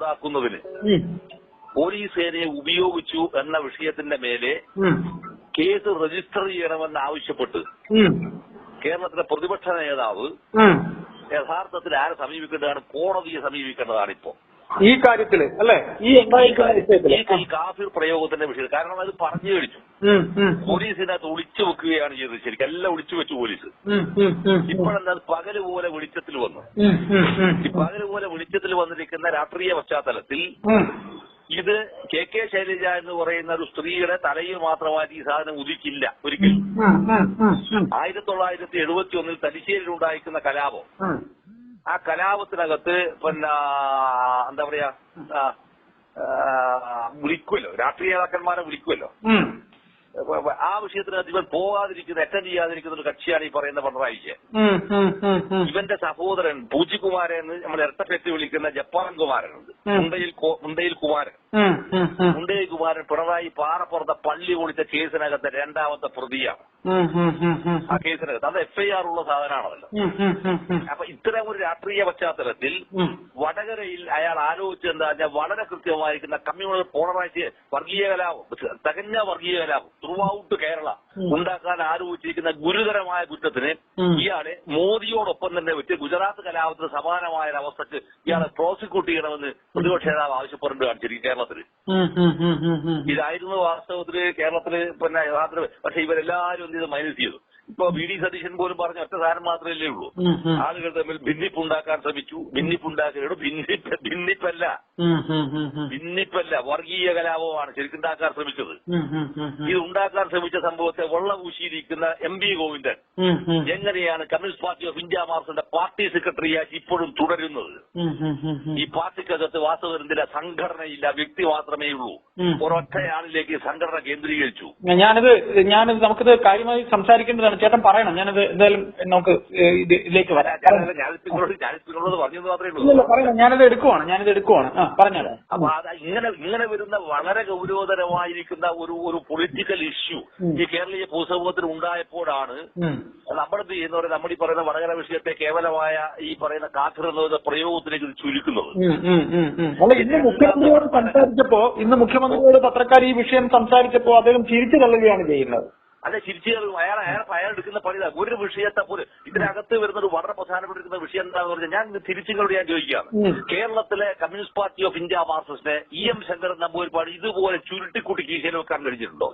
ഉണ്ടാക്കുന്നതിന് പോലീസ് സേനയെ ഉപയോഗിച്ചു എന്ന വിഷയത്തിന്റെ മേലെ കേസ് രജിസ്റ്റർ ചെയ്യണമെന്ന് ആവശ്യപ്പെട്ട് കേരളത്തിലെ പ്രതിപക്ഷ നേതാവ്. യഥാർത്ഥത്തിൽ ആരെ സമീപിക്കേണ്ടതാണ്? കോടതിയെ സമീപിക്കേണ്ടതാണ് ഇപ്പോ ഈ കാര്യത്തിൽ അല്ലെ ഈ ഈ കാഫിർ പ്രയോഗത്തിന്റെ വിഷയം കാരണം അത് പറഞ്ഞു കഴിച്ചു. ഉം. പോലീസിനകത്ത് ഒളിച്ചു വെക്കുകയാണ് ചെയ്തത് ശരിക്കും എല്ലാം ഒളിച്ചു വെച്ചു പോലീസ്. ഇപ്പോഴെന്താ പകൽ പോലെ വെളിച്ചത്തിൽ വന്നു. ഈ പകൽ പോലെ വെളിച്ചത്തിൽ വന്നിരിക്കുന്ന രാഷ്ട്രീയ പശ്ചാത്തലത്തിൽ ഇത് കെ കെ ശൈലജ എന്ന് പറയുന്ന ഒരു സ്ത്രീയുടെ തലയിൽ മാത്രമായിട്ട് ഈ സാധനം ഉദിക്കില്ല ഒരിക്കലും. ആയിരത്തി തൊള്ളായിരത്തി എഴുപത്തി ഒന്നിൽ തലശ്ശേരിയിൽ ഉണ്ടായിരിക്കുന്ന കലാപം. ആ കലാപത്തിനകത്ത് പിന്നെ എന്താ പറയാ വിളിക്കുമല്ലോ. രാഷ്ട്രീയ നേതാക്കന്മാരെ വിളിക്കുമല്ലോ. ഉം. ആ വിഷയത്തിന് ഇവൻ പോകാതിരിക്കുന്ന അറ്റൻഡ് ചെയ്യാതിരിക്കുന്ന ഒരു കക്ഷിയാണ് ഈ പറയുന്ന പിണറായിക്ക്. ഇവന്റെ സഹോദരൻ പൂജികുമാരൻ എന്ന് നമ്മൾ ഇരട്ടപ്പെട്ട് വിളിക്കുന്ന ജപ്പാൻ കുമാരൻ ഉണ്ട് മുണ്ടയിൽ മുണ്ടയിൽ കുമാരൻ. മുണ്ടയിൽ കുമാരൻ പിണറായി പാറപ്പുറത്തെ പള്ളി പൊളിച്ച കേസിനകത്തെ രണ്ടാമത്തെ പ്രതിയാണ്. ആ കേസിനകത്ത് അത് എഫ്ഐആർ ഉള്ള സാധനമാണല്ലോ. അപ്പൊ ഇത്തരം ഒരു രാഷ്ട്രീയ പശ്ചാത്തലത്തിൽ വടകരയിൽ അയാൾ ആലോചിച്ചത് എന്താ വളരെ കൃത്യമായിരിക്കുന്ന കമ്മ്യൂണൽ പോളറൈസ് വർഗീയ കലാപം തികഞ്ഞ വർഗീയ കലാപം ത്രൂ ഔട്ട് കേരള. ഉണ്ടാക്കാൻ ആലോചിച്ചിരിക്കുന്ന ഗുരുതരമായ കുറ്റത്തിന്. ഇയാളെ മോദിയോടൊപ്പം തന്നെ വെച്ച് ഗുജറാത്ത് കലാപത്തിന് സമാനമായ ഒരു അവസ്ഥക്ക് ഇയാളെ പ്രോസിക്യൂട്ട് ചെയ്യണമെന്ന് പ്രതിപക്ഷ നേതാവ് ആവശ്യപ്പെടേണ്ടതാണ് ശരി കേരളത്തിൽ. ഇതായിരുന്നു വാസ്തവത്തിൽ കേരളത്തിൽ പിന്നെ യഥാർത്ഥ പക്ഷെ ഇവരെല്ലാവരും എന്ത് ചെയ്ത് മൈനസ് ചെയ്തു ഇപ്പൊ വി ഡി സതീശൻ പോലും പറഞ്ഞ ഒറ്റ സാധനം മാത്രമല്ലേ ഉള്ളൂ. ആളുകൾ തമ്മിൽ ഭിന്നിപ്പുണ്ടാക്കാൻ ശ്രമിച്ചു. ഭിന്നിപ്പുണ്ടാക്കിയത് ഭിന്നിപ്പ് ഭിന്നിപ്പല്ല. ഭിന്നിപ്പല്ല. വർഗീയ കലാപമാണ് ശരിക്കും ഉണ്ടാക്കാൻ ശ്രമിച്ചത്. ഇത് ഉണ്ടാക്കാൻ ശ്രമിച്ച സംഭവത്തെ വെള്ളപൂശിയിരിക്കുന്ന എം പി ഗോവിന്ദൻ. എങ്ങനെയാണ് കമ്മ്യൂണിസ്റ്റ് പാർട്ടി ഓഫ് ഇന്ത്യ മാർക്സിന്റെ പാർട്ടി സെക്രട്ടറിയായി ഇപ്പോഴും തുടരുന്നത്. ഈ പാർട്ടിക്കകത്ത് വാസ്തവത്തിൽ സംഘടനയില്ല. വ്യക്തി മാത്രമേ ഉള്ളൂ. ഒരൊറ്റയാളിലേക്ക് സംഘടന കേന്ദ്രീകരിച്ചു. ഞാനിത് ഞാനിത് നമുക്കിത് കാര്യമായി സംസാരിക്കേണ്ടതാണ്. ചേട്ടൻ പറയണം. ഞാനത് എന്തായാലും നമുക്ക് ഇത് ഇതിലേക്ക് വരാം. ഞാനത് പറയണം. എടുക്കുവാണ്. ഞാനിത് എടുക്കുവാണ്. ആ അത് ഇങ്ങനെ ഇങ്ങനെ വരുന്ന വളരെ ഗൗരവതരമായിരിക്കുന്ന ഒരു ഒരു പൊളിറ്റിക്കൽ ഇഷ്യൂ ഈ കേരളീയ പൊതുസമൂഹത്തിന് ഉണ്ടായപ്പോഴാണ്. നമ്മളെന്ത് ചെയ്യുന്നവരെ നമ്മൾ ഈ പറയുന്ന വടകര വിഷയത്തെ കേവലമായ ഈ പറയുന്ന കാഫിർ എന്ന പ്രയോഗത്തിലേക്ക് ചുരുക്കുന്നത്. ഇന്ന് മുഖ്യമന്ത്രിയോട് സംസാരിച്ചപ്പോ ഇന്ന് മുഖ്യമന്ത്രിയോട് പത്രക്കാർ ഈ വിഷയം സംസാരിച്ചപ്പോ അദ്ദേഹം ചിരിച്ചു തള്ളുകയാണ് ചെയ്യുന്നത്. അല്ലെ ചിരിച്ചു അയാൾ അയാൾ അയാൾ എടുക്കുന്ന പണി ഒരു വിഷയത്തെ പോലും ഇതിനകത്ത് വരുന്ന ഒരു വളരെ പ്രധാനപ്പെട്ടിരിക്കുന്ന വിഷയം എന്താണെന്ന് പറഞ്ഞാൽ ഞാൻ തിരിച്ചുകളോട് ഞാൻ ചോദിക്കുകയാണ്. കേരളത്തിലെ കമ്മ്യൂണിസ്റ്റ് പാർട്ടി ഓഫ് ഇന്ത്യ മാർക്സിസ്റ്റിനെ ഇ എം ശങ്കരൻ നമ്പൂരിപ്പാട് ഇതുപോലെ ചുരുട്ടിക്കൂട്ടി കീശയിൽ വെക്കാൻ കഴിഞ്ഞിട്ടുണ്ടോ?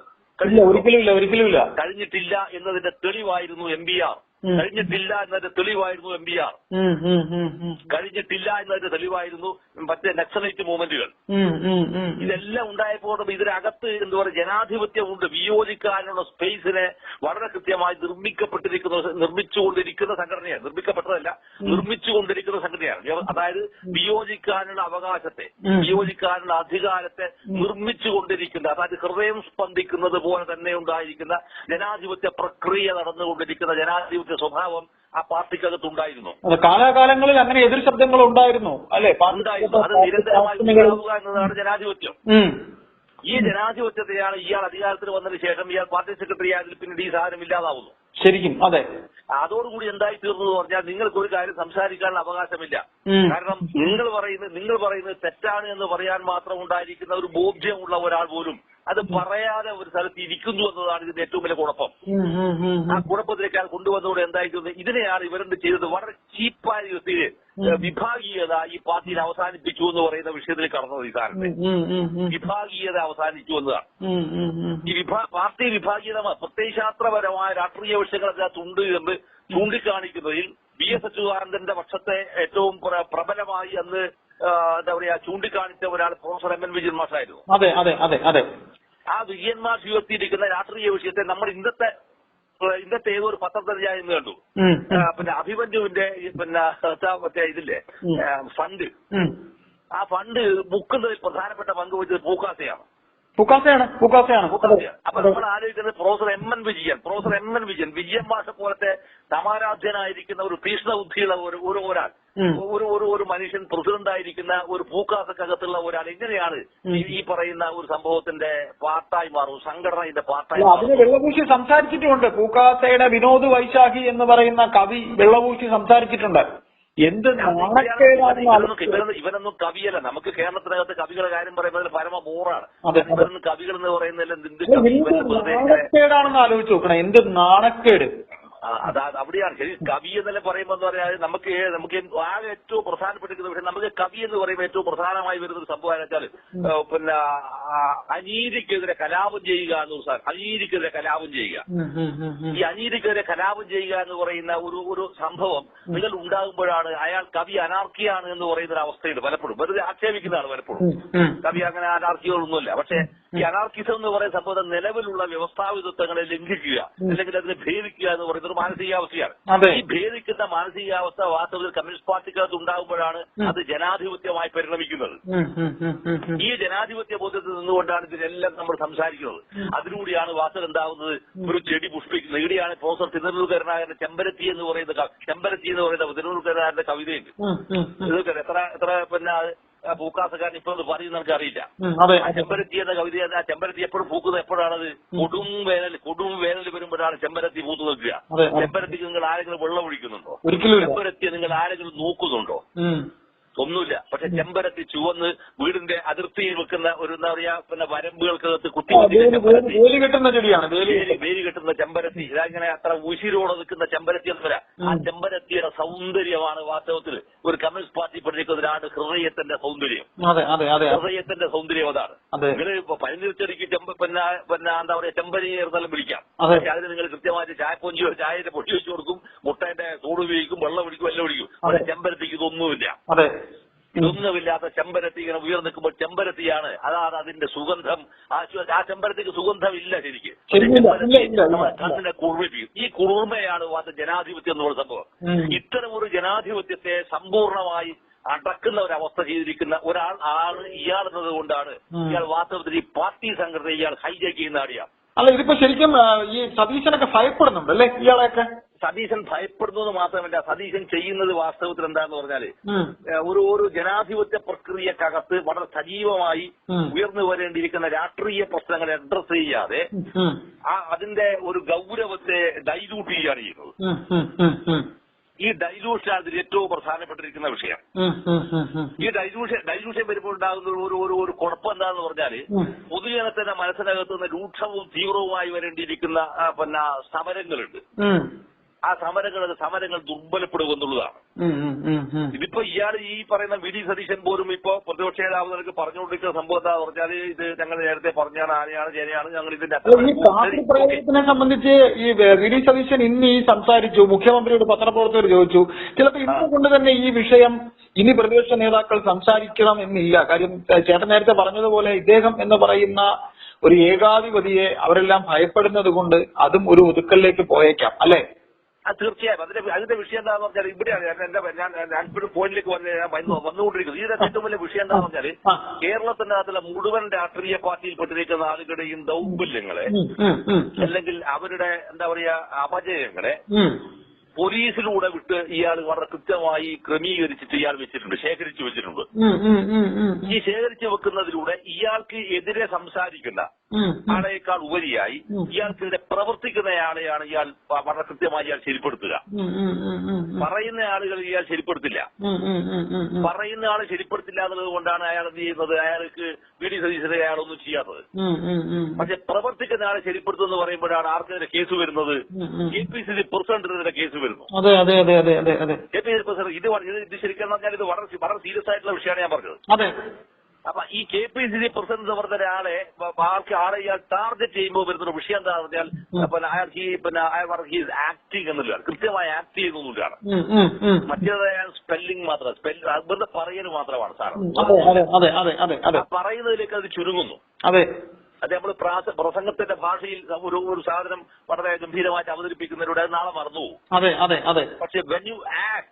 ഒരിക്കലും ഇല്ല ഒരിക്കലും ഇല്ല. കഴിഞ്ഞിട്ടില്ല എന്നതിന്റെ തെളിവായിരുന്നു എം ബി ആർ. കഴിഞ്ഞിട്ടില്ല എന്നതിന്റെ തെളിവായിരുന്നു എം ബി ആർ. കഴിഞ്ഞിട്ടില്ല എന്നതിന്റെ തെളിവായിരുന്നു മറ്റേ നക്സലൈറ്റ് മൂവ്മെന്റുകൾ. ഇതെല്ലാം ഉണ്ടായപ്പോൾ ഇതിനകത്ത് എന്താ പറയുക ജനാധിപത്യമുണ്ട്. വിയോജിക്കാനുള്ള സ്പേസിനെ വളരെ കൃത്യമായി നിർമ്മിക്കപ്പെട്ടിരിക്കുന്ന നിർമ്മിച്ചുകൊണ്ടിരിക്കുന്ന സംഘടനയാണ്. നിർമ്മിക്കപ്പെട്ടതല്ല നിർമ്മിച്ചുകൊണ്ടിരിക്കുന്ന സംഘടനയാണ്. അതായത് വിയോജിക്കാനുള്ള അവകാശത്തെ വിയോജിക്കാനുള്ള അധികാരത്തെ നിർമ്മിച്ചുകൊണ്ടിരിക്കുന്ന അതായത് ഹൃദയം സ്പന്ദിക്കുന്നത് പോലെ തന്നെ ഉണ്ടായിരിക്കുന്ന ജനാധിപത്യ പ്രക്രിയ നടന്നുകൊണ്ടിരിക്കുന്ന ജനാധിപത്യ സ്വഭാവം ആ പാർട്ടിക്കകത്തുണ്ടായിരുന്നു അതെ കാലാകാലങ്ങളിൽ അങ്ങനെ എതിർ ശബ്ദങ്ങൾ ഉണ്ടായിരുന്നു. അല്ലെ? ഉണ്ടായിരുന്നു. അത് നിരന്തരമായി ഉണ്ടാവുക എന്നതാണ് ജനാധിപത്യം. ഈ ജനാധിപത്യത്തെയാണ് ഇയാൾ അധികാരത്തിൽ വന്നതിന് ശേഷം ഇയാൾ പാർട്ടി സെക്രട്ടറി ആയതിൽ പിന്നീട് ഈ സാധനം ഇല്ലാതാവുന്നു. ശരിക്കും അതെ. അതോടുകൂടി എന്തായി തീർന്നു എന്ന് പറഞ്ഞാൽ നിങ്ങൾക്ക് ഒരു കാര്യം സംസാരിക്കാനുള്ള അവകാശമില്ല. കാരണം നിങ്ങൾ പറയുന്നത് നിങ്ങൾ പറയുന്നത് തെറ്റാണ് എന്ന് പറയാൻ മാത്രം ഉണ്ടായിരിക്കുന്ന ഒരു ബോധ്യമുള്ള ഒരാൾ പോലും അത് പറയാതെ ഒരു സ്ഥലത്ത് ഇരിക്കുന്നു എന്നതാണ് ഇതിന്റെ ഏറ്റവും വലിയ കുഴപ്പം. ആ. കുഴപ്പത്തിലേക്ക് അത് കൊണ്ടുവന്നതോടെ എന്തായിരിക്കുന്നത് ഇതിനെയാണ് ഇവരെന്ത് ചെയ്തത്? വളരെ ചീപ്പായ വിധത്തിൽ വിഭാഗീയത ഈ പാർട്ടിയിൽ അവസാനിപ്പിച്ചു എന്ന് പറയുന്ന വിഷയത്തിൽ കടന്നത് ഈ ഉം. വിഭാഗീയത അവസാനിച്ചു എന്നതാണ്. ഈ വിഭാ പാർട്ടി വിഭാഗീയത പ്രത്യയശാസ്ത്രപരമായ രാഷ്ട്രീയ വിഷയങ്ങൾ അതിനകത്തുണ്ട് എന്ന് ചൂണ്ടിക്കാണിക്കുന്നതിൽ വി എസ് അച്യുതാനന്ദന്റെ പക്ഷത്തെ ഏറ്റവും പ്രബലമായി അന്ന് എന്താ പറയാ ചൂണ്ടിക്കാണിച്ച ഒരാൾ പ്രൊഫസർ എം എൻ വിജയൻ മാഷായിരുന്നു. അതെ അതെ അതെ അതെ. ആ വിജയന്മാർ ചുയർത്തിയിരിക്കുന്ന രാഷ്ട്രീയ വിഷയത്തെ നമ്മൾ ഇന്നത്തെ ഇന്നത്തെ ഏതോ ഒരു പത്രത്തിൽ ഞാൻ ഇന്ന് കണ്ടു. പിന്നെ അഭിമന്യുവിന്റെ പിന്നെ മറ്റേ ഇതില്ലേ? ഫണ്ട്. ആ ഫണ്ട് ബുക്കുന്നതിൽ പ്രധാനപ്പെട്ട പങ്ക് വഹിച്ചത് പൂക്കാസയാണ്. പൂക്കാസയാണ്? പൂക്കാസയാണ്. അപ്പൊ നമ്മൾ ആലോചിക്കുന്നത് professor M N Vijayan professor M N Vijayan Vijayan മാഷ പോലത്തെ സമാരാധ്യനായിരിക്കുന്ന ഒരു തീഷ്ണബുദ്ധിയുള്ള ഒരു ഒരു ഒരാൾ. ഒരു ഒരു ഒരു മനുഷ്യൻ പ്രസിഡന്റ് ആയിരിക്കുന്ന ഒരു പൂക്കാസക്കകത്തുള്ള ഒരാൾ എങ്ങനെയാണ് ഈ പറയുന്ന ഒരു സംഭവത്തിന്റെ പാർട്ടായി മാറും സംഘടനയുടെ പാർട്ടായി അല്ല, അതിന് വെള്ളപൂശി സംസാരിച്ചിട്ടുമുണ്ട് പൂക്കാസയുടെ വിനോദ് വൈശാഖി എന്ന് പറയുന്ന കവി വെള്ളപൂശി സംസാരിച്ചിട്ടുണ്ട്. എന്ത് ഇവനൊന്നും ഇവനൊന്നും കവിയല്ല. നമുക്ക് കേരളത്തിനകത്ത് കവികളുടെ കാര്യം പറയുന്നത് പരമ ബോറാണ്. ഇവരൊന്നും കവികൾ എന്ന് പറയുന്നതിൽ നാണക്കേടാണെന്ന് ആലോചിച്ച് നോക്കണം. എന്ത് നാണക്കേട്? അതാ അവിടെയാണ്. ശരി കവി എന്നെല്ലാം പറയുമ്പോൾ എന്ന് പറഞ്ഞാൽ നമുക്ക് നമുക്ക് ആകെ ഏറ്റവും പ്രധാനപ്പെട്ടിരിക്കുന്ന പക്ഷെ നമുക്ക് കവി എന്ന് പറയുമ്പോൾ ഏറ്റവും പ്രധാനമായി വരുന്ന ഒരു സംഭവം വെച്ചാൽ പിന്നെ അനീതിക്കെതിരെ കലാപം ചെയ്യുക എന്ന് സാർ അനീതിക്കെതിരെ കലാപം ചെയ്യുക. ഈ അനീതിക്കെതിരെ കലാപം ചെയ്യുക എന്ന് പറയുന്ന ഒരു ഒരു സംഭവം നിങ്ങൾ ഉണ്ടാകുമ്പോഴാണ് അയാൾ കവി അനാർക്കിയാണ് എന്ന് പറയുന്ന ഒരു അവസ്ഥയുണ്ട് പലപ്പോഴും. വെറുതെ ആക്ഷേപിക്കുന്നതാണ് പലപ്പോഴും. കവി അങ്ങനെ അനാർക്കികളൊന്നുമില്ല. പക്ഷെ ഈ അനാർക്കിസം എന്ന് പറയുന്ന സംഭവം നിലവിലുള്ള വ്യവസ്ഥാപിതത്വങ്ങളെ ലംഘിക്കുക അല്ലെങ്കിൽ അതിനെ ഭേദിക്കുക എന്ന് പറയുന്നത് ഒരു മാനസികാവസ്ഥയാണ്. ഈ ഭേദിക്കുന്ന മാനസികാവസ്ഥ വാസ്തവത്തിൽ കമ്മ്യൂണിസ്റ്റ് പാർട്ടിക്കകത്ത് ഉണ്ടാകുമ്പോഴാണ് അത് ജനാധിപത്യമായി പരിണമിക്കുന്നത്. ഈ ജനാധിപത്യ ബോധത്തിൽ നിന്നുകൊണ്ടാണ് ഇതിനെല്ലാം നമ്മൾ സംസാരിക്കുന്നത്. അതിലൂടെയാണ് വാസ്തവം എന്താവുന്നത്? ഒരു ചെടി പുഷ്പിക്കുന്നത്. ഇവിടെയാണ് പ്രൊഫസർ തിരുവനന്തപുരനായരുടെ ചെമ്പരത്തി എന്ന് പറയുന്ന ചെമ്പരത്തി എന്ന് പറയുന്ന തിരുവനന്തപുരനായരുടെ കവിതയുണ്ട്. ഇതൊക്കെ എത്ര എത്ര പിന്നെ പൂക്കാസക്കാരൻ ഇപ്പൊ പറയുന്നത് നമുക്ക് അറിയില്ല ആ ചെമ്പരത്തി എന്ന കവിത ആ ചെമ്പരത്തി എപ്പോഴും പൂക്കുന്നത് എപ്പോഴാണത്? കൊടും വേനൽ കൊടും വേനൽ വരുമ്പോഴാണ് ചെമ്പരത്തി പൂത്തു നിൽക്കുക. ചെമ്പരത്തിക്ക് നിങ്ങൾ ആരെങ്കിലും വെള്ളം ഒഴിക്കുന്നുണ്ടോ? ചെമ്പരത്തി നിങ്ങൾ ആരെങ്കിലും നോക്കുന്നുണ്ടോ. ഒന്നുമില്ല പക്ഷെ ചെമ്പരത്തി ചുവന്ന് വീടിന്റെ അതിർത്തിയിൽ വെക്കുന്ന ഒരു എന്താ പറയാ പിന്നെ വരമ്പുകൾക്കകത്ത് കുത്തി വേലി- കെട്ടുന്ന ചെടിയാണ് വേലി കെട്ടുന്ന. ചെമ്പരത്തി. ഇതങ്ങനെ അത്ര ഉശിരോടെ നിൽക്കുന്ന ചെമ്പരത്തി എന്നല്ല ആ ചെമ്പരത്തിയുടെ സൗന്ദര്യമാണ് വാസ്തവത്തിൽ ഒരു കമ്മ്യൂണിസ്റ്റ് പാർട്ടി ഒരാളുടെ ഹൃദയത്തിന്റെ സൗന്ദര്യം. ഹൃദയത്തിന്റെ സൗന്ദര്യം അതാണ്. അതെ. നിങ്ങൾ ഇപ്പൊ പനിനീർച്ചെടിക്ക് ചെമ്പ പിന്നെ പിന്നെ എന്താ പറയാ ചെമ്പരി എന്നെല്ലാം വിളിക്കാം അതെ. പക്ഷെ അതിന് നിങ്ങൾ കൃത്യമായിട്ട് ചായപ്പൊഞ്ചിയോ ചായയുടെ പൊടി വെച്ചു കൊടുക്കും. മുട്ടേന്റെ തോട് ഉപയോഗിക്കും വെള്ളം ഒഴിക്കും എല്ലാം ഒഴിക്കും. പക്ഷെ അതെ. ചെമ്പരത്തിക്ക് ഇതൊന്നുമില്ല. അതെ ഇതൊന്നുമില്ലാത്ത ചെമ്പരത്തി ഇങ്ങനെ ഉയർന്നു നിൽക്കുമ്പോൾ ചെമ്പരത്തിയാണ്. അതാണ് അതിന്റെ സുഗന്ധം. ആ ചെമ്പരത്തിക്ക് സുഗന്ധം ഇല്ല ശരിക്ക് കണ്ണിനെ കുളിർപ്പിക്കും ഈ കുളിർമയാണ് അത് ജനാധിപത്യം എന്നുള്ള സംഭവം. ഇത്തരം ഒരു ജനാധിപത്യത്തെ സമ്പൂർണമായി അടക്കുന്ന ഒരു അവസ്ഥ ചെയ്തിരിക്കുന്ന ഒരാൾ ആൾ ഇയാൾ എന്നത് കൊണ്ടാണ് ഇയാൾ വാസ്തവത്തിൽ ഈ പാർട്ടി സംഘടന ഇയാൾ ഹൈജാക്ക് ചെയ്യുന്ന അറിയാം അല്ല ഇതിപ്പോ ശരിക്കും ഈ സതീശനൊക്കെ ഭയപ്പെടുന്നുണ്ട് അല്ലേ ഇയാളെയൊക്കെ? സതീശൻ ഭയപ്പെടുന്നത് മാത്രമല്ല സതീശൻ ചെയ്യുന്നത് വാസ്തവത്തിൽ എന്താന്ന് പറഞ്ഞാൽ ഒരു ഒരു ജനാധിപത്യ പ്രക്രിയക്കകത്ത് വളരെ സജീവമായി ഉയർന്നു വരേണ്ടിയിരിക്കുന്ന രാഷ്ട്രീയ പ്രശ്നങ്ങളെ അഡ്രസ് ചെയ്യാതെ ആ അതിന്റെ ഒരു ഗൗരവത്തെ ഡൈലൂട്ട് ചെയ്യുകയാണ് ചെയ്യുന്നത്. ഈ ഡൈലൂഷൻ അതിൽ ഏറ്റവും പ്രധാനപ്പെട്ടിരിക്കുന്ന വിഷയം. ഈ ഡൈലൂഷൻ ഡൈലൂഷൻ വരുമ്പോൾ ഉണ്ടാകുന്ന ഒരു- ഒരു ഒരു കുഴപ്പം എന്താന്ന് പറഞ്ഞാൽ. പൊതുജനത്തിന്റെ മനസ്സിനകത്ത് നിന്ന് രൂക്ഷവും തീവ്രവുമായി വരേണ്ടിയിരിക്കുന്ന പിന്നെ സമരങ്ങളുണ്ട്. ആ സമരങ്ങൾ സമരങ്ങൾ ദുർബലപ്പെടുക എന്നുള്ളതാണ്. ഇതിപ്പോ ഇയാൾ ഈ പറയുന്ന വി ഡി സതീശൻ പോലും ഇപ്പോ പ്രതിപക്ഷ നേതാവ് നിനക്ക് പറഞ്ഞുകൊണ്ടിരിക്കുന്ന സംഭവം എന്താ പറഞ്ഞാൽ ഇത് ഞങ്ങൾ നേരത്തെ പറഞ്ഞാണ് ആനയാണ് ചേനയാണ് ഞങ്ങൾ ഇതിന്റെ പ്രയോഗത്തിനെ സംബന്ധിച്ച് ഈ വി ഡി സതീശൻ ഇന്ന് ഈ സംസാരിച്ചു മുഖ്യമന്ത്രിയോട് പത്രപ്രവർത്തകർ ചോദിച്ചു. ചിലപ്പോൾ ഇന്ന് കൊണ്ട് തന്നെ ഈ വിഷയം ഇനി പ്രതിപക്ഷ നേതാക്കൾ സംസാരിക്കണം എന്നില്ല. കാര്യം ചേട്ടൻ നേരത്തെ പറഞ്ഞതുപോലെ ഇദ്ദേഹം എന്ന് പറയുന്ന ഒരു ഏകാധിപതിയെ അവരെല്ലാം ഭയപ്പെടുന്നത് കൊണ്ട് അതും ഒരു ഒതുക്കലിലേക്ക് പോയേക്കാം അല്ലെ? തീർച്ചയായും. അതിന്റെ അതിന്റെ വിഷയം എന്താന്ന് പറഞ്ഞാൽ ഇവിടെയാണ്. ഞാൻ എന്റെ ഞാൻ ഞാൻ ഇപ്പോഴും പോയിന്റിലേക്ക് വന്ന് ഞാൻ വന്നു വന്നുകൊണ്ടിരിക്കുന്നത് ഇതിന്റെ ഏറ്റവും വലിയ വിഷയം എന്താന്ന് പറഞ്ഞാൽ കേരളത്തിന്റെ കേരളത്തിനകത്തുള്ള മുഴുവൻ രാഷ്ട്രീയ പാർട്ടിയിൽപ്പെട്ടിരിക്കുന്ന ആളുകളുടെയും ദൗർബല്യങ്ങളെ അല്ലെങ്കിൽ അവരുടെ എന്താ പറയാ അപജയങ്ങളെ. പോലീസിലൂടെ വിട്ട് ഇയാൾ വളരെ കൃത്യമായി ക്രമീകരിച്ചിട്ട് ഇയാൾ വെച്ചിട്ടുണ്ട് ശേഖരിച്ചു വെച്ചിട്ടുണ്ട് ഈ ശേഖരിച്ചു വെക്കുന്നതിലൂടെ ഇയാൾക്ക് എതിരെ സംസാരിക്കുന്ന ആളേക്കാൾ ഉപരിയായി പ്രവർത്തിക്കുന്ന ഇയാൾക്കെതിരെ പ്രവർത്തിക്കുന്നയാളെയാണ് ഇയാൾ വളരെ കൃത്യമായി ഇയാൾ ശരിപ്പെടുത്തുക. പറയുന്ന ആളുകൾ ഇയാൾ ശരിപ്പെടുത്തില്ല. പറയുന്ന ആൾ ശരിപ്പെടുത്തില്ല എന്നുള്ളത് കൊണ്ടാണ് അയാൾ എന്ത് ചെയ്യുന്നത് അയാൾക്ക് വി ഡി സതീശനെ അയാളൊന്നും ചെയ്യാത്തത്. പക്ഷെ പ്രവർത്തിക്കുന്ന ആളെ ശരിപ്പെടുത്തുമെന്ന് പറയുമ്പോഴാണ് ആർക്കെതിരെ കേസ് വരുന്നത്. കെ പി സി സി പ്രസിഡന്റിനെതിരെ കേസ് വരുന്നു. അതെ അതെ അതെ അതെ അതെ അതെ. കെ പി സർ ഇത് ഇത് ശരിക്കും പറഞ്ഞാൽ ഇത് വളരെ വളരെ സീരിയസ് ആയിട്ടുള്ള വിഷയമാണ് ഞാൻ പറഞ്ഞത്. അതെ. അപ്പൊ ഈ K P C C president എന്ന് പറഞ്ഞ ഒരാളെ ആൾക്ക് ആളെ ഇയാൾ ടാർഗറ്റ് ചെയ്യുമ്പോൾ വരുന്ന ഒരു വിഷയം എന്താണെന്ന് പറഞ്ഞാൽ. പിന്നെ അയാൾക്ക് ഈ പിന്നെ അയാൾ ഹീസ് ആക്ടിങ് എന്നുള്ള കൃത്യമായി ആക്ട് ചെയ്യുന്നൊന്നുമില്ലാണ്. മറ്റേത് അയാൾ സ്പെല്ലിംഗ് മാത്രം സ്പെൽ വെറുതെ പറയൽ മാത്രമാണ് സാർ. പറയുന്നതിലേക്ക് അത് ചുരുങ്ങുന്നു. അതെ. അത് നമ്മൾ പ്രസംഗത്തിന്റെ ഭാഷയിൽ ഒരു ഒരു സാധനം വളരെ ഗംഭീരമായിട്ട് അവതരിപ്പിക്കുന്നതിലൂടെ അത് നാളെ മറന്നു അതെ അതെ അതെ പക്ഷെ വെൻ യു ആക്ട്.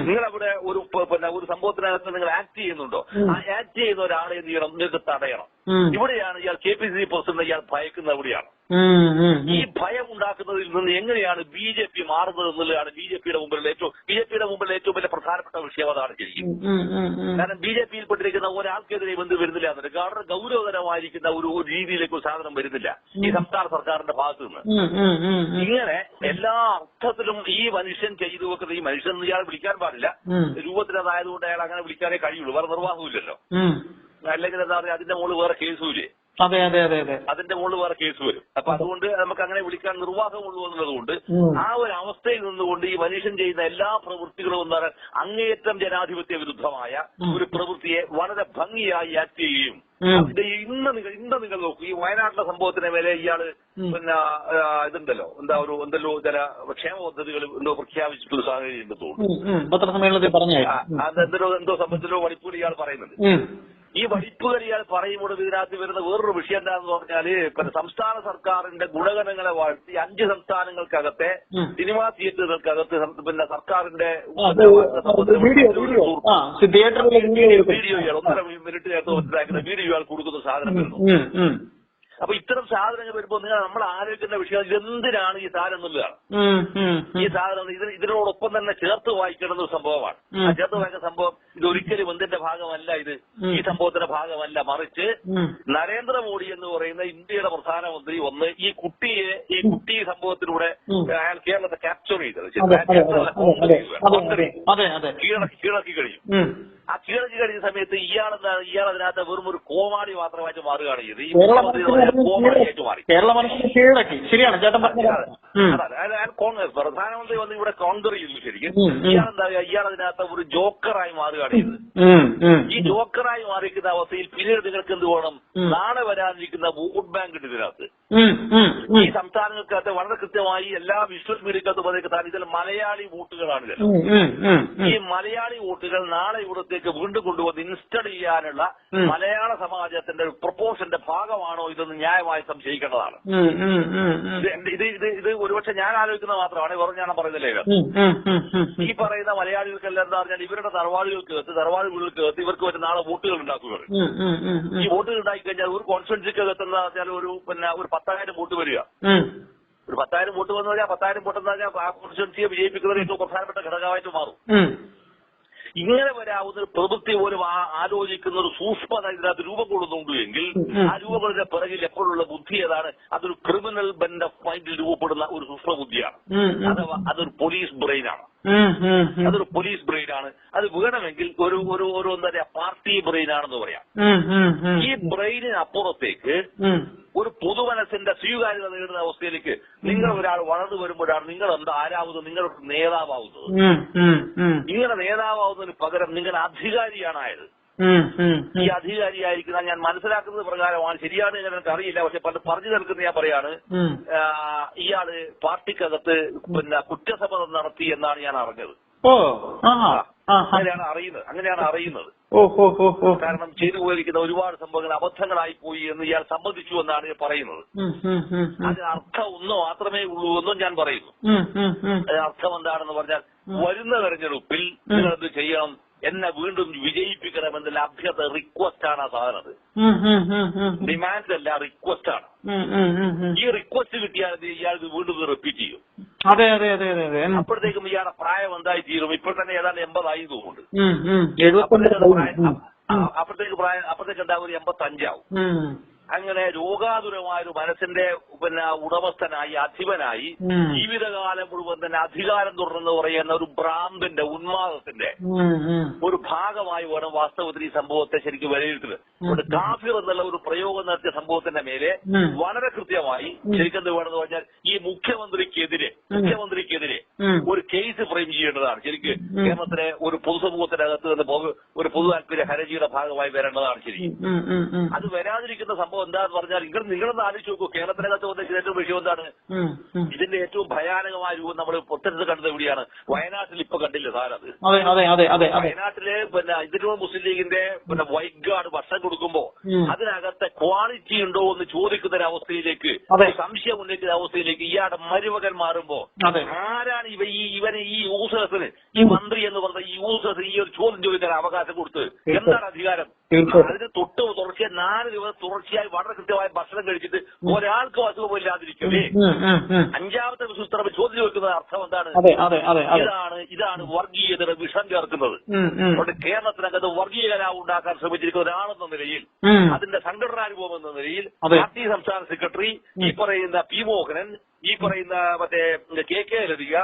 നിങ്ങൾ അവിടെ ഒരു പിന്നെ ഒരു സംഭവത്തിനകത്ത് നിങ്ങൾ ആക്ട് ചെയ്യുന്നുണ്ടോ? ആ ആക്ട് ചെയ്യുന്ന ഒരാളെ എന്ത് ചെയ്യണം? നിങ്ങൾക്ക് തടയണം. ഇവിടെയാണ് ഇയാൾ K P C C president ഇയാൾ ഭയക്കുന്നത് ഇവിടെയാണ് ഉം, ഉം, ഈ ഭയം ഉണ്ടാക്കുന്നതിൽ നിന്ന് എങ്ങനെയാണ് ബി ജെ പി മാറുന്നത് എന്നുള്ളതാണ് ബി ജെ പിയുടെ മുമ്പിൽ ഏറ്റവും ബി ജെ പിയുടെ മുമ്പിൽ ഏറ്റവും വലിയ പ്രധാനപ്പെട്ട വിഷയം അതാണ് ശരിക്കും. കാരണം ബി ജെ പിയിൽ പെട്ടിരിക്കുന്ന ഒരാൾക്കെതിരെ ബന്ധു വരുന്നില്ല എന്നുണ്ട്. വളരെ ഗൗരവതരമായിരിക്കുന്ന ഒരു രീതിയിലേക്ക് ഒരു സാധനം വരുന്നില്ല ഈ സംസ്ഥാന സർക്കാരിന്റെ ഭാഗത്ത് നിന്ന്. ഇങ്ങനെ എല്ലാ അർത്ഥത്തിലും ഈ മനുഷ്യൻ ചെയ്തു വെക്കുന്ന ഈ മനുഷ്യൻ ഇയാൾ വിളിക്കാൻ വിളിക്കാൻ പാടില്ല. രൂപത്തിൽ രൂപത്തിൽ അതായതുകൊണ്ട് അയാൾ അങ്ങനെ വിളിക്കാനേ കഴിയുള്ളൂ. വേറെ നിർവാഹമില്ലല്ലോ. അല്ലെങ്കിൽ എന്താ പറയാ അതിന്റെ മുകളിൽ വേറെ കേസും ഇല്ലേ? അതെ അതെ അതെ അതെ. അതിന്റെ മുകളിൽ വേറെ കേസ് വരും. അപ്പൊ അതുകൊണ്ട് നമുക്ക് അങ്ങനെ വിളിക്കാൻ നിർവാഹമുള്ളൂ എന്നുള്ളതുകൊണ്ട്. ആ ഒരു അവസ്ഥയിൽ നിന്നുകൊണ്ട് ഈ മനുഷ്യൻ ചെയ്യുന്ന എല്ലാ പ്രവൃത്തികളും എന്താണ് അങ്ങേയറ്റം ജനാധിപത്യ വിരുദ്ധമായ ഒരു പ്രവൃത്തിയെ വളരെ ഭംഗിയായി ആക്ട് ചെയ്യുകയും. അതിന്റെ ഇന്ന് നിങ്ങൾ ഇന്ന് നിങ്ങൾ നോക്കൂ ഈ വയനാട്ടിലെ സംഭവത്തിന് മേലെ ഇയാൾ പിന്നെ ഇതുണ്ടല്ലോ. എന്താ ഒരു എന്തല്ലോ ചില ക്ഷേമ പദ്ധതികൾ എന്തോ പ്രഖ്യാപിച്ചിട്ടുള്ള സാഹചര്യം ഉണ്ടെന്ന് തോന്നുന്നു. പത്രസമ്മേളനത്തിൽ പറഞ്ഞു അതെന്തോ എന്തോ സംബന്ധിച്ചോ വടിപ്പൂടി ഇയാൾ പറയുന്നുണ്ട്. ഈ വടിപ്പുകൾ ഇയാൾ പറയുമ്പോൾ ഇതിനകത്ത് വരുന്ന വേറൊരു വിഷയം എന്താണെന്ന് പറഞ്ഞാൽ സംസ്ഥാന സർക്കാരിന്റെ ഗുണഗണങ്ങളെ വാഴ്ത്തി അഞ്ച് സംസ്ഥാനങ്ങൾക്കകത്തെ. സിനിമാ തിയേറ്ററുകൾക്കകത്ത് പിന്നെ സർക്കാരിന്റെ വീഡിയോ. ഇയാൾ ഒന്നര മിനിറ്റ് നേരത്തെ മനസ്സിലാക്കുന്ന വീഡിയോ ഇയാൾ കൊടുക്കുന്ന സാധനം വരുന്നു. അപ്പൊ ഇത്തരം സാധനങ്ങൾ വരുമ്പോൾ നിങ്ങൾ നമ്മൾ ആലോചിക്കുന്ന വിഷയം ഇതെന്തിനാണ് ഈ സാധനം എന്നുള്ളതാണ്. ഈ സാധനം ഇതിന് ഇതിനോടൊപ്പം തന്നെ ചേർത്ത് വായിക്കേണ്ടുന്ന സംഭവമാണ്. ആ ചേർത്ത് വായിക്കുന്ന സംഭവം ഇത് ഒരിക്കലും എന്തിന്റെ ഭാഗമല്ല ഇത്. ഈ സംഭവത്തിന്റെ ഭാഗമല്ല. മറിച്ച് നരേന്ദ്രമോദി എന്ന് പറയുന്ന ഇന്ത്യയുടെ പ്രധാനമന്ത്രി ഒന്ന് ഈ കുട്ടിയെ ഈ കുട്ടി സംഭവത്തിലൂടെ അയാൾ കേരളത്തെ ക്യാപ്ചർ ചെയ്തത്. കീഴടക്കി കഴിഞ്ഞു. കീഴടക്കി കഴിഞ്ഞ സമയത്ത് ഇയാൾ എന്താണ് ഇയാൾ അതിനകത്ത് വെറും ഒരു കോമാളി മാത്രമായിട്ട് മാറുകയാണ് ചെയ്തത്. ഈ കേരള മുഖ്യമന്ത്രി കോമാളിയായിട്ട് മാറി. കേരള മനസ്സിനെ കീഴടക്കി. ശരിയാണ് ചേട്ടൻ കോൺഗ്രസ് പ്രധാനമന്ത്രി വന്ന് ഇവിടെ കോൺഗ്രസ് ചെയ്തു ശരിക്കും ഉം. ഇയാൾ എന്താ പറയുക ഇയാൾ അതിനകത്ത് ഒരു ജോക്കറായി മാറുകയാണ് ചെയ്തത്. ഈ ജോക്കറായി മാറിയിരിക്കുന്ന അവസ്ഥയിൽ പിന്നീട് നിങ്ങൾക്ക് എന്ത് വേണം? നാളെ വരാനിരിക്കുന്ന വോട്ട് ബാങ്ക് ഉണ്ട് ഇതിനകത്ത്. ഈ. സംസ്ഥാനങ്ങൾക്കകത്ത് വളരെ കൃത്യമായി എല്ലാ വിഷ്വൽ മീഡിയക്കകത്ത് പറഞ്ഞിരിക്കാൻ ഇതിൽ മലയാളി വോട്ടുകളാണ്. ഈ മലയാളി വോട്ടുകൾ നാളെ ഇവിടത്തേക്ക് വീണ്ടും കൊണ്ടുവന്ന് ഇൻസ്റ്റൾ ചെയ്യാനുള്ള മലയാള സമാജത്തിന്റെ ഒരു പ്രപ്പോസന്റെ ഭാഗമാണോ ഇതെന്ന് ന്യായമായി സംശയിക്കേണ്ടതാണ്. ഇത് ഇത് ഇത് ഒരുപക്ഷെ ഞാൻ ആലോചിക്കുന്നത് മാത്രമാണ് വെറും ഞാൻ പറയുന്നില്ലല്ലോ. ഈ പറയുന്ന മലയാളികൾക്കെല്ലാം എന്താ പറഞ്ഞാൽ ഇവരുടെ തറവാടുകൾക്കകത്ത് തറവാട് വീടുകൾക്കകത്ത് ഇവർക്ക് വരെ നാളെ വോട്ടുകൾ ഉണ്ടാക്കുകയാണ് ഉം, ഉം, ഉം, ഈ. വോട്ടുകൾ ഉണ്ടാക്കി കഴിഞ്ഞാൽ ഒരു കോൺസ്റ്റിറ്റ്യൻസിക്കകത്ത് എന്താ വെച്ചാൽ ഒരു പിന്നെ ഒരു പത്തായിരം വോട്ട് വരിക. ഒരു പത്തായിരം വോട്ട് വന്നു കഴിഞ്ഞാൽ പത്തായിരം വോട്ട് എന്ന് പറഞ്ഞാൽ ആ കോൺസ്റ്റുവൻസിയെ വിജയിപ്പിക്കുന്നത് ഏറ്റവും പ്രധാനപ്പെട്ട ഘടകമായിട്ട് മാറും. ഇങ്ങനെ വരാവുന്ന ഒരു പ്രവൃത്തി പോലും ആലോചിക്കുന്ന ഒരു സൂക്ഷ്മത ഇതിനകത്ത് രൂപം കൊള്ളുന്നുണ്ട് എങ്കിൽ. ആ രൂപങ്ങളുടെ പിറകിൽ എപ്പോഴുള്ള ബുദ്ധി ഏതാണ് അതൊരു ക്രിമിനൽ ബെൻഡ് ഓഫ് മൈൻഡിൽ രൂപപ്പെടുന്ന ഒരു സൂക്ഷ്മ ബുദ്ധിയാണ്. അഥവാ അതൊരു പോലീസ് ബ്രെയിനാണ്. അതൊരു പോലീസ് ബ്രെയിനാണ് അത് വേണമെങ്കിൽ ഒരു ഒരു ഒരു എന്താ പറയാ പാർട്ടി ബ്രെയിനാണെന്ന് പറയാം. ഈ ബ്രെയിനിന് അപ്പുറത്തേക്ക്. ഒരു പൊതുമനസ്സിന്റെ സ്വീകാര്യത നേടുന്ന അവസ്ഥയിലേക്ക് നിങ്ങൾ ഒരാൾ വളർന്നു വരുമ്പോഴാണ് നിങ്ങൾ എന്താ ആരാവുന്നത് നിങ്ങൾ നേതാവാവുന്നത് നിങ്ങളുടെ. നേതാവാവുന്നതിന് പകരം നിങ്ങൾ അധികാരിയാണ് ആയത് ഉം, ഉം, ഈ. അധികാരിയായിരിക്കുന്ന ഞാൻ മനസ്സിലാക്കുന്നത് പ്രകാരമാണ്. ശരിയാണ് എന്ന് എനിക്ക് അറിയില്ല. പക്ഷെ പണ്ട് പറഞ്ഞു നിൽക്കുന്ന ഞാൻ പറയാണ്. ഇയാൾ പാർട്ടിക്കകത്ത് പിന്നെ കുറ്റസമ്മതം നടത്തി എന്നാണ് ഞാൻ അറിഞ്ഞത്. ഓ അങ്ങനെയാണ് അറിയുന്നത്. അങ്ങനെയാണ് അറിയുന്നത്. കാരണം ചെയ്തു പോയിരിക്കുന്ന ഒരുപാട് സംഭവങ്ങൾ അബദ്ധങ്ങളായി പോയി എന്ന് ഇയാൾ സമ്മതിച്ചു എന്നാണ് പറയുന്നത്. അതിന് അർത്ഥം ഒന്നോ മാത്രമേ ഉള്ളൂ എന്നും ഞാൻ പറയുന്നു. അതിന് അർത്ഥം എന്താണെന്ന് പറഞ്ഞാൽ വരുന്ന തെരഞ്ഞെടുപ്പിൽ നിങ്ങൾ എന്ത് ചെയ്യണം? എന്നെ വീണ്ടും വിജയിപ്പിക്കണമെന്നുള്ള അഭ്യർത്ഥ റിക്വസ്റ്റ് ആണ് ആ സാധനത്. ഡിമാൻഡ് അല്ല റിക്വസ്റ്റ് ആണ്. ഈ റിക്വസ്റ്റ് കിട്ടിയാൽ ഇയാൾ ഇത് വീണ്ടും റിപ്പീറ്റ് ചെയ്യും അതെ അതെ അതെ അതെ. അപ്പോഴത്തേക്കും ഇയാളുടെ പ്രായം എന്തായി തീരും ഇപ്പോൾ തന്നെ ഏതാണ്ട് എൺപതായി തോന്നുന്നുണ്ട് അപ്പോഴത്തേക്ക് പ്രായം. അപ്പോഴത്തേക്ക് ഉണ്ടാവും ഒരു എൺപത്തഞ്ചാവും. അങ്ങനെ രോഗാതുരമായ ഒരു മനസ്സിന്റെ പിന്നെ ഉടമസ്ഥനായി അധിപനായി. ജീവിതകാലം മുഴുവൻ തന്നെ അധികാരം തുടർന്ന് പറയുന്ന ഒരു ഭ്രാന്തിന്റെ ഉന്മാദത്തിന്റെ. ഒരു ഭാഗമായി വേണം വാസ്തവത്തിൽ ഈ സംഭവത്തെ ശരിക്കും വിലയിരുത്തുക അതുകൊണ്ട് കാഫിർ എന്നുള്ള ഒരു പ്രയോഗം നടത്തിയ സംഭവത്തിന്റെ മേലെ വളരെ കൃത്യമായി. ശരിക്കും വേണമെന്ന് പറഞ്ഞാൽ ഈ മുഖ്യമന്ത്രിക്കെതിരെ. മുഖ്യമന്ത്രിക്കെതിരെ. ഒരു കേസ് ഫ്രെയിം ചെയ്യേണ്ടതാണ് ശരിക്ക്. കേരളത്തിലെ ഒരു പൊതുസമൂഹത്തിന്റെ അകത്ത് നിന്ന് ഒരു പൊതു താല്പര്യ ഹരജിയുടെ ഭാഗമായി വരേണ്ടതാണ് ശരിക്കും. അത് വരാതിരിക്കുന്ന സംഭവം എന്താണെന്ന് പറഞ്ഞാൽ നിങ്ങൾ നിങ്ങളൊന്ന് ആലോചിച്ച് നോക്കൂ കേരളത്തിനകത്ത് വന്ന ഏറ്റവും വിഷയം എന്താണ്. ഇതിന്റെ ഏറ്റവും ഭയാനകമായ രൂപം നമ്മൾ പൊട്ടരുത് കണ്ടത് എവിടെയാണ് വയനാട്ടിൽ ഇപ്പൊ കണ്ടില്ല അതെ വയനാട്ടിൽ പിന്നെ ഇതിനോ മുസ്ലിം ലീഗിന്റെ പിന്നെ വൈഗാട് ഗാർഡ് ഭക്ഷണം കൊടുക്കുമ്പോ അതിനകത്തെ ക്വാളിറ്റി ഉണ്ടോ എന്ന് ചോദിക്കുന്ന ഒരു അവസ്ഥയിലേക്ക് സംശയം ഉന്നയിക്കുന്ന അവസ്ഥയിലേക്ക് ഇയാളുടെ മരുമകൻ മാറുമ്പോ ആരാണ് ഇവ ഈ ഇവനെ ഈ യൂസേഴ്സിന് ഈ മന്ത്രി എന്ന് പറഞ്ഞ ഈ യൂസേഴ്സിന് ഈ ഒരു ചോദ്യം ചോദിക്കാൻ അവകാശം കൊടുത്ത് എന്താണ് അധികാരം. അതിന് തൊട്ട് തുടർച്ചയായി നാല് ദിവസം തുടർച്ചയായി വളരെ കൃത്യമായ ഭക്ഷണം കഴിച്ചിട്ട് ഒരാൾക്കും അസുഖം ഇല്ലാതിരിക്കല്ലേ. അഞ്ചാമത്തെ വിശുദ്ധ ചോദ്യം ചോദിക്കുന്നത് അർത്ഥം എന്താണ്? ഇതാണ് ഇതാണ് വർഗീയതയുടെ വിഷം ചേർക്കുന്നത്. അതുകൊണ്ട് കേരളത്തിനകത്ത് വർഗീയ കലാപം ഉണ്ടാക്കാൻ ശ്രമിച്ചിരിക്കുന്ന ഒരാളെന്ന നിലയിൽ അതിന്റെ സംഘടനാനുഭവം എന്ന നിലയിൽ പാർട്ടി സംസ്ഥാന സെക്രട്ടറി ഈ പറയുന്ന പി മോഹനൻ ഈ പറയുന്ന മറ്റേ കെ കെ ലതിക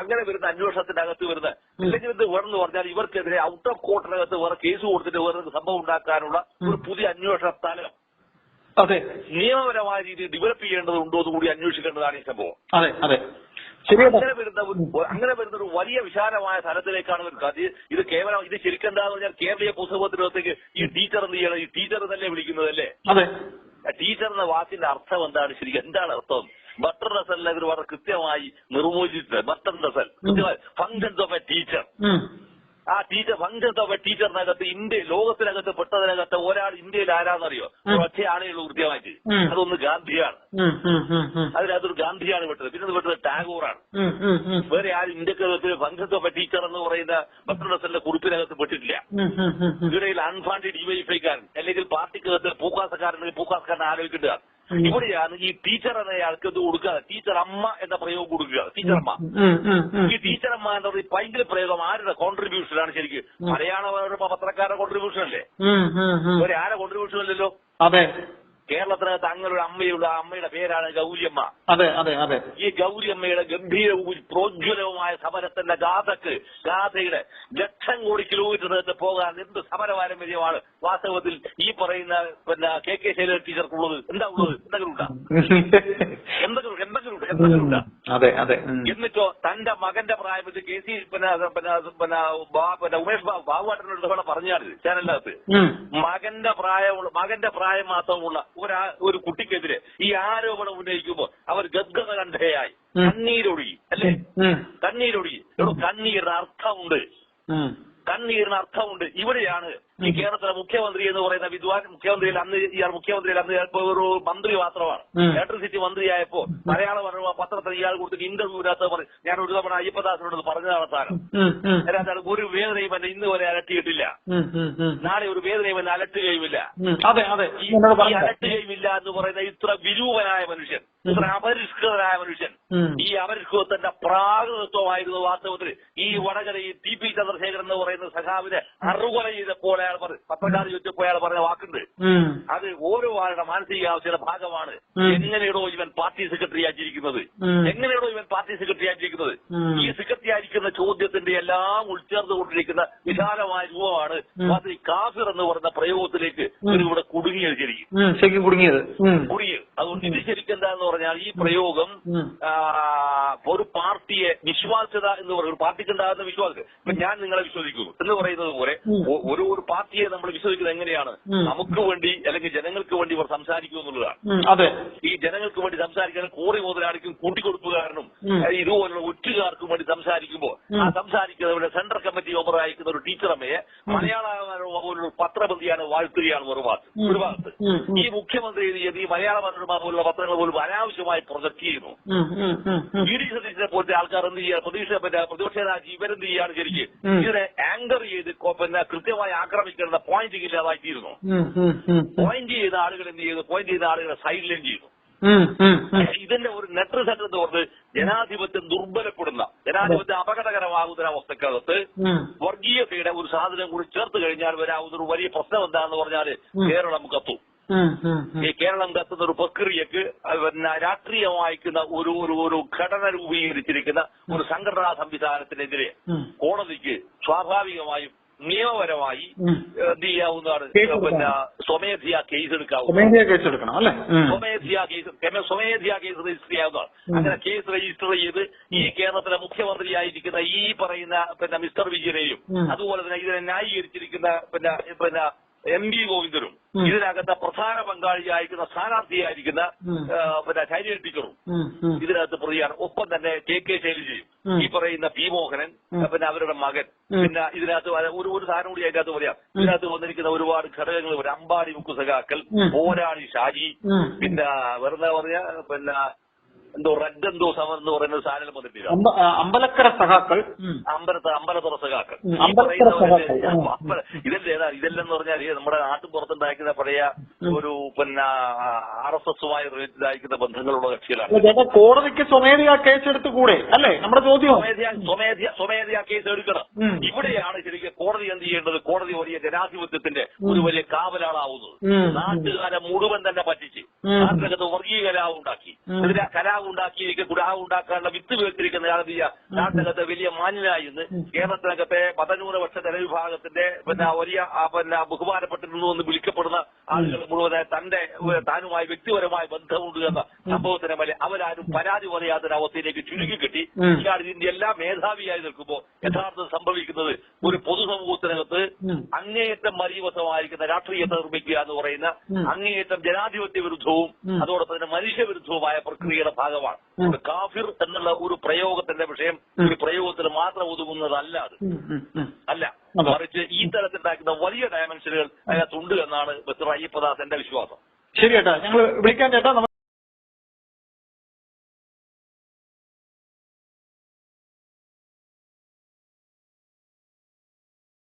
അങ്ങനെ വരുന്ന അന്വേഷണത്തിനകത്ത് വരുന്ന ഇല്ലെങ്കിൽ വേണമെന്ന് പറഞ്ഞാൽ ഇവർക്കെതിരെ ഔട്ട് ഓഫ് കോർട്ടിനകത്ത് വേറെ കേസ് കൊടുത്തിട്ട് വേറെ സംഭവം ഉണ്ടാക്കാനുള്ള ഒരു പുതിയ അന്വേഷണ സ്ഥലം. അതെ. നിയമപരമായ രീതിയിൽ ഡെവലപ്പ് ചെയ്യേണ്ടതുണ്ടോ എന്ന് കൂടി അന്വേഷിക്കേണ്ടതാണ് ഈ സംഭവം. അതെ അതെ. അങ്ങനെ വരുന്ന അങ്ങനെ വരുന്ന ഒരു വലിയ വിശാലമായ തലത്തിലേക്കാണ് അത് ഇത് കേവലം ഇത് ശരിക്കും എന്താന്ന് പറഞ്ഞാൽ കേരളീയ പുസ്തകത്തിനകത്തേക്ക് ഈ ടീച്ചർ എന്ത് ചെയ്യണം? ഈ ടീച്ചർ തന്നെ വിളിക്കുന്നതല്ലേ? അതെ. ആ ടീച്ചർ എന്ന വാക്കിന്റെ അർത്ഥം എന്താണ്? ശരിക്കും എന്താണ് അർത്ഥം? ബട്ടർ റസലിനെ ഇവർ വളരെ കൃത്യമായി നിർവചിച്ചിട്ടുണ്ട്. ബട്ടർ റസൽ കൃത്യമായി ഫങ്ഷൻസ് ഓഫ് എ ടീച്ചർ ആ ടീച്ചർ ഫങ്ഷൻസ് ഓഫ് എ ടീച്ചറിനകത്ത് ഇന്ത്യ ലോകത്തിനകത്ത് പെട്ടതിനകത്ത് ഒരാൾ ഇന്ത്യയിൽ ആരാന്നറിയോ? ഒറ്റ ആളുകൾ കൃത്യമായിട്ട്. അതൊന്ന് ഗാന്ധിയാണ്. അതിനകത്തൊരു ഗാന്ധിയാണ് പെട്ടത്. പിന്നെ പെട്ടത്? ടാഗോറാണ്. വേറെ ആരും ഇന്ത്യക്കകത്ത് ഫങ്ഷൻസ് ഓഫ് എ ടീച്ചർ എന്ന് പറയുന്ന ബട്ടർ ഡസലിന്റെ കുറിപ്പിനകത്ത് പെട്ടിട്ടില്ല. ഇവിടെ അൺഫാണ്ടഡ്. ഡിവൈഫൈക്കാരൻ അല്ലെങ്കിൽ പാർട്ടിക്കകത്ത് പൂക്കാസക്കാരൻ പൂക്കാസക്കാരൻ ആലോചിക്കേണ്ടത് ഉം. ഇവിടെയാണ് ഈ ടീച്ചർ എന്നയാൾക്ക് ഇത് കൊടുക്കാതെ ടീച്ചർ അമ്മ എന്ന പ്രയോഗം കൊടുക്കുക. ഉം. ഈ ടീച്ചറമ്മ എന്നത് എന്ന ഭയങ്കര പ്രയോഗം. ആരുടെ കോൺട്രിബ്യൂഷനാണ് ശരിക്കും? മലയാള പത്രക്കാരുടെ കോൺട്രിബ്യൂഷൻ അല്ലേ. ഒരു ആരെ കോൺട്രിബ്യൂഷൻ അല്ലല്ലോ? അതെ. കേരളത്തിനകത്ത് അങ്ങനെ ഒരു അമ്മയുള്ള അമ്മയുടെ പേരാണ് ഗൗരിയമ്മ. അതെ അതെ അതെ. ഈ ഗൗരിയമ്മയുടെ ഗംഭീരവും പ്രോജ്വലവുമായ സമരത്തിന്റെ ഗാഥക്ക് ഗാഥയുടെ ലക്ഷം കോടി കിലോമീറ്റർ നേരത്തെ പോകാൻ എന്ത് സമരപാരമ്പര്യമാണ് വാസ്തവത്തിൽ ഈ പറയുന്ന പിന്നെ കെ കെ ശൈലജ ടീച്ചർക്കുള്ളത്? എന്താ ഉള്ളത്? എന്തെങ്കിലും ഉണ്ടാ? എന്തെങ്കിലും എന്തെങ്കിലും ഉണ്ട് എന്തെങ്കിലും ഉണ്ടാ അതെ അതെ എന്നിട്ടോ തന്റെ മകന്റെ പ്രായത്തിൽ കെ സി പിന്നെ പിന്നെ ഉമേഷ് ബാബു ബാബുവാട്ടനോട് തവണ പറഞ്ഞാണ് ചാനലിനകത്ത്. മകന്റെ പ്രായമുള്ള മകന്റെ പ്രായം മാത്രമുള്ള ഒരാ ഒരു കുട്ടിക്കെതിരെ ഈ ആരോപണം ഉന്നയിക്കുമ്പോൾ അവർ ഗദ്ഗത കണ്ഠയായി. കണ്ണീരൊഴുകി അല്ലേ. കണ്ണീരൊഴുകി. കണ്ണീരിന് അർത്ഥമുണ്ട്. കണ്ണീരിന് അർത്ഥമുണ്ട് ഇവിടെയാണ് ഈ കേരളത്തിലെ മുഖ്യമന്ത്രി എന്ന് പറയുന്ന വിദ്വാൻ മുഖ്യമന്ത്രിയിൽ അന്ന് ഇയാൾ മുഖ്യമന്ത്രിയിൽ അന്ന് ഇപ്പൊ ഒരു മന്ത്രി മാത്രമാണ്. ഇലക്ട്രിസിറ്റി മന്ത്രിയായപ്പോ മലയാള മനോരമ പത്രത്തിൽ ഇയാൾ കൊടുത്തിട്ട് ഇന്റർവ്യൂവിനകത്ത് പറഞ്ഞു ഞാൻ ഒരു തവണ അയ്യപ്പദാസിനോട് പറഞ്ഞതാണ് താരം ഉം. ഉം. അതിനകത്താണ് ഒരു വേദനയും എന്നെ ഇന്ന് വരെ അലട്ടിയിട്ടില്ല. നാളെ ഒരു വേദനയും എന്നെ അലട്ടുകയുമില്ല. അതെ അതെ ഈ അലട്ടുകയുമില്ല എന്ന് പറയുന്ന ഇത്ര വിരൂപനായ മനുഷ്യൻ ഇത്ര അപരിഷ്കൃതനായ മനുഷ്യൻ ഈ അപരിഷ്കൃതത്തിന്റെ പ്രാകൃതത്വമായിരുന്നു വാസ്തവത്തിൽ ഈ വടകര ഈ ടി പി ചന്ദ്രശേഖരൻ എന്ന് പറയുന്ന സഖാവിനെ അറുകൊല ചെയ്തപ്പോൾ അയാൾ പറഞ്ഞു പത്രക്കാർ ചോദിച്ചപ്പോ അയാൾ പറഞ്ഞ വാക്കുണ്ട്. അത് ഓരോ ആളുടെ മാനസികാവസ്ഥയുടെ ഭാഗമാണ്. എങ്ങനെയാണോ ഇവൻ പാർട്ടി സെക്രട്ടറി ആയിരിക്കുന്നത്. എങ്ങനെയാണോ ഇവൻ പാർട്ടി സെക്രട്ടറി ആയിരിക്കുന്നത് ഈ സെക്രട്ടറി ആയിരിക്കുന്ന ചോദ്യത്തിന്റെ എല്ലാം ഉൾച്ചേർന്നുകൊണ്ടിരിക്കുന്ന വിശാലമായ രൂപമാണ്. അത് കാഫിർ എന്ന് പറയുന്ന പ്രയോഗത്തിലേക്ക് ഇവിടെ കുടുങ്ങിയത് ശരിക്കും കുടുങ്ങിയത്. കുടുങ്ങിയത് അതുകൊണ്ട് ഇത് ശരിക്കും എന്താന്ന് പറഞ്ഞാൽ ഈ പ്രയോഗം ഒരു പാർട്ടിയെ വിശ്വാസ്യത എന്ന് പറയുന്നത് ഒരു പാർട്ടിക്ക് ഉണ്ടാകുന്ന വിശ്വാസ്യത. ഇപ്പൊ ഞാൻ നിങ്ങളെ വിശ്വസിക്കുന്നു. എന്ന് പറയുന്നത് പോലെ. ഒരു ഒരു പാർട്ടിയെ നമ്മൾ വിശ്വസിക്കുന്നത് എങ്ങനെയാണ്. നമുക്ക് വേണ്ടി അല്ലെങ്കിൽ ജനങ്ങൾക്ക് വേണ്ടി ഇവർ സംസാരിക്കും എന്നുള്ളതാണ്. അതെ. ഈ ജനങ്ങൾക്ക് വേണ്ടി സംസാരിക്കാൻ കോറി മുതലാളിക്കും കൂട്ടിക്കൊടുപ്പുകാരനും ഇതുപോലുള്ള ഒറ്റുകാർക്കും വേണ്ടി സംസാരിക്കുമ്പോൾ. ആ സംസാരിക്കുന്നവരുടെ സെൻട്രൽ കമ്മിറ്റി മെമ്പർ അയക്കുന്ന ഒരു ടീച്ചറമ്മയെ മലയാള പത്രപ്രതിയാണ് പോലുള്ള വാഴ്ത്തുകയാണ് ഒരു ഭാഗത്ത് ഒരു ഭാഗത്ത്. ഈ മുഖ്യമന്ത്രി ഈ മലയാള മനോരമ പോലുള്ള പത്രങ്ങൾ പോലും അനാവശ്യമായി പ്രൊജക്ട് ചെയ്യുന്നു. വി ഡി സതീശനെ പോലത്തെ ആൾക്കാർ എന്ത് ചെയ്യുക പ്രതീക്ഷ പിന്നെ പ്രതിപക്ഷ രാജി ഇവരെന്ത് ചെയ്യാണ് ശരിക്ക് ഇവരെ ഇതിനെ ആങ്കർ ചെയ്ത് പിന്നെ കൃത്യമായി ആക്രമിക്കേണ്ട പോയിന്റ് ഇല്ലാതായിത്തീരുന്നു. പോയിന്റ് ചെയ്ത ആളുകൾ എന്ത് ചെയ്തു പോയിന്റ് ചെയ്ത ആളുകളെ സൈഡിലും. ഉം. ഇതിന്റെ ഒരു നെറ്റ് സെന്റർ എന്ന് പറഞ്ഞത് ജനാധിപത്യം ദുർബലപ്പെടുന്ന ജനാധിപത്യം അപകടകരമാകുന്ന അവസ്ഥക്കകത്ത്. വർഗീയതയുടെ ഒരു സാധനം കൂടി ചേർത്ത് കഴിഞ്ഞാൽ വരാവുന്ന ഒരു വലിയ പ്രശ്നം എന്താണെന്ന് പറഞ്ഞാൽ കേരളം കത്തും. ഈ കേരളം കത്തുന്ന ഒരു പ്രക്രിയക്ക് പിന്നെ രാഷ്ട്രീയമായിരിക്കുന്ന ഒരു ഒരു ഒരു ഘടന രൂപീകരിച്ചിരിക്കുന്ന ഒരു സംഘടനാ സംവിധാനത്തിനെതിരെ കോടതിക്ക് സ്വാഭാവികമായും നിയമപരമായി. എന്ത് ചെയ്യാവുന്നതാണ്? കേസ്. പിന്നെ സ്വമേധയാ കേസ് എടുക്കാവുന്ന സ്വമേധയാ അല്ലേ? ഉം. കേസ് കെ- കേസ് രജിസ്റ്റർ ചെയ്യാവുന്നതാണ്. അങ്ങനെ കേസ് രജിസ്റ്റർ ചെയ്ത് ഈ കേരളത്തിലെ മുഖ്യമന്ത്രിയായിരിക്കുന്ന ഈ പറയുന്ന പിന്നെ മിസ്റ്റർ വിജയനെയും അതുപോലെ തന്നെ ഇതിനെ ന്യായീകരിച്ചിരിക്കുന്ന പിന്നെ പിന്നെ എം വി ഗോവിന്ദനും. ഇതിനകത്ത് പ്രധാന പങ്കാളിയായിരിക്കുന്ന സ്ഥാനാർത്ഥിയായിരിക്കുന്ന പിന്നെ ശൈലജ ടീച്ചറും. ഇതിനകത്ത് പ്രതിയാണ്. ഒപ്പം തന്നെ കെ കെ ശൈലജയും. ഈ പറയുന്ന പി മോഹനൻ പിന്നെ അവരുടെ മകൻ. പിന്നെ ഇതിനകത്ത് ഒരു ഒരു സാധനം കൂടി അതിനകത്ത് പറയാം. ഇതിനകത്ത് വന്നിരിക്കുന്ന ഒരുപാട് ഘടകങ്ങൾ ഒരു അമ്പാടി മുക്കു സഖാക്കൾ പോരാളി ഷാജി പിന്നെ വെറുതെ പറഞ്ഞ പിന്നെ എന്തോ റെഡ് എന്തോ സമർ എന്ന് പറയുന്ന സാധനം വന്നിട്ടില്ല അമ്പലക്കര സഖാക്കൾ. അമ്പലത്തെ അമ്പലത്ത് അമ്പലത്തുറ സഖാക്കൾ. ഇതല്ലേ ഏതാ? ഇതെല്ലാം എന്ന് പറഞ്ഞാൽ നമ്മുടെ നാട്ടിൻ പുറത്തുണ്ടായിരിക്കുന്ന പഴയ ഒരു പിന്നെ ആർ എസ് എസുമായി റിലേറ്റഡ് ആയിരിക്കുന്ന ബന്ധങ്ങളുള്ള കക്ഷികളാണ്. കോടതിക്ക് സ്വമേധയാ കേസെടുത്ത് കൂടെ അല്ലേ? നമ്മുടെ ചോദ്യം. സ്വമേധയാ സ്വമേധയാ കേസ് എടുക്കണം. ഇവിടെയാണ് ശരിക്കും കോടതി എന്ത് ചെയ്യേണ്ടത്? കോടതി വലിയ ജനാധിപത്യത്തിന്റെ ഒരു വലിയ കാവലാളാവുന്നത്. നാട്ടുകാരെ മുഴുവൻ തന്നെ പറ്റിച്ച് നാട്ടിലകത്ത് വർഗീയ കലാവ് എന്നിട്ട് കലാവ് ഉണ്ടാക്കിയിരിക്കുന്ന കുടാവ് ഉണ്ടാക്കാനുള്ള വിത്ത് വെച്ചിരിക്കുന്ന ആൾ വലിയ നാട്ടിനകത്തെ വലിയ മാന്യനായിരുന്നു കേരളത്തിനകത്തെ പതിനൂറ് വർഷ ജനവിഭാഗത്തിന്റെ പിന്നെ വലിയ പിന്നെ ബഹുമാനപ്പെട്ടിരുന്നു എന്ന് വിളിക്കപ്പെടുന്ന ആളുകൾ മുഴുവൻ തന്റെ താനുമായി വ്യക്തിപരമായ ബന്ധമുണ്ട് എന്ന സംഭവത്തിന് മേലെ അവരാരും പരാതി പറയാത്ത അവസ്ഥയിലേക്ക് ചുരുക്കി കിട്ടി. ഇയാൾ ഇതിന്റെ എല്ലാ മേധാവിയായി നിൽക്കുമ്പോൾ യഥാർത്ഥം സംഭവിക്കുന്നത് ഒരു പൊതുസമൂഹത്തിനകത്ത്. അങ്ങേയറ്റം മരീവസമായിരിക്കുന്ന രാഷ്ട്രീയത്തെ നിർമ്മിക്കുക എന്ന് പറയുന്ന. അങ്ങേയറ്റം ജനാധിപത്യ വിരുദ്ധവും. അതോടൊപ്പം തന്നെ മനുഷ്യവിരുദ്ധവുമായ പ്രക്രിയയുടെ ഭാഗമാണ്. ഒരു കാഫിർ എന്നുള്ള ഒരു പ്രയോഗത്തിന്റെ വിഷയം ഒരു പ്രയോഗത്തിൽ മാത്രം ഒതുങ്ങുന്നതല്ല അതെ. മറിച്ച് ഈ തരത്തിലുണ്ടാക്കുന്ന വലിയ ഡയമെൻഷനുകൾ അതിനകത്തുണ്ട് എന്നാണ് മിസ്റ്റർ അയ്യപ്പദാസ് എന്റെ വിശ്വാസം. ശരി ചേട്ടാ ഞങ്ങൾ വിളിക്കാൻ ചേട്ടാ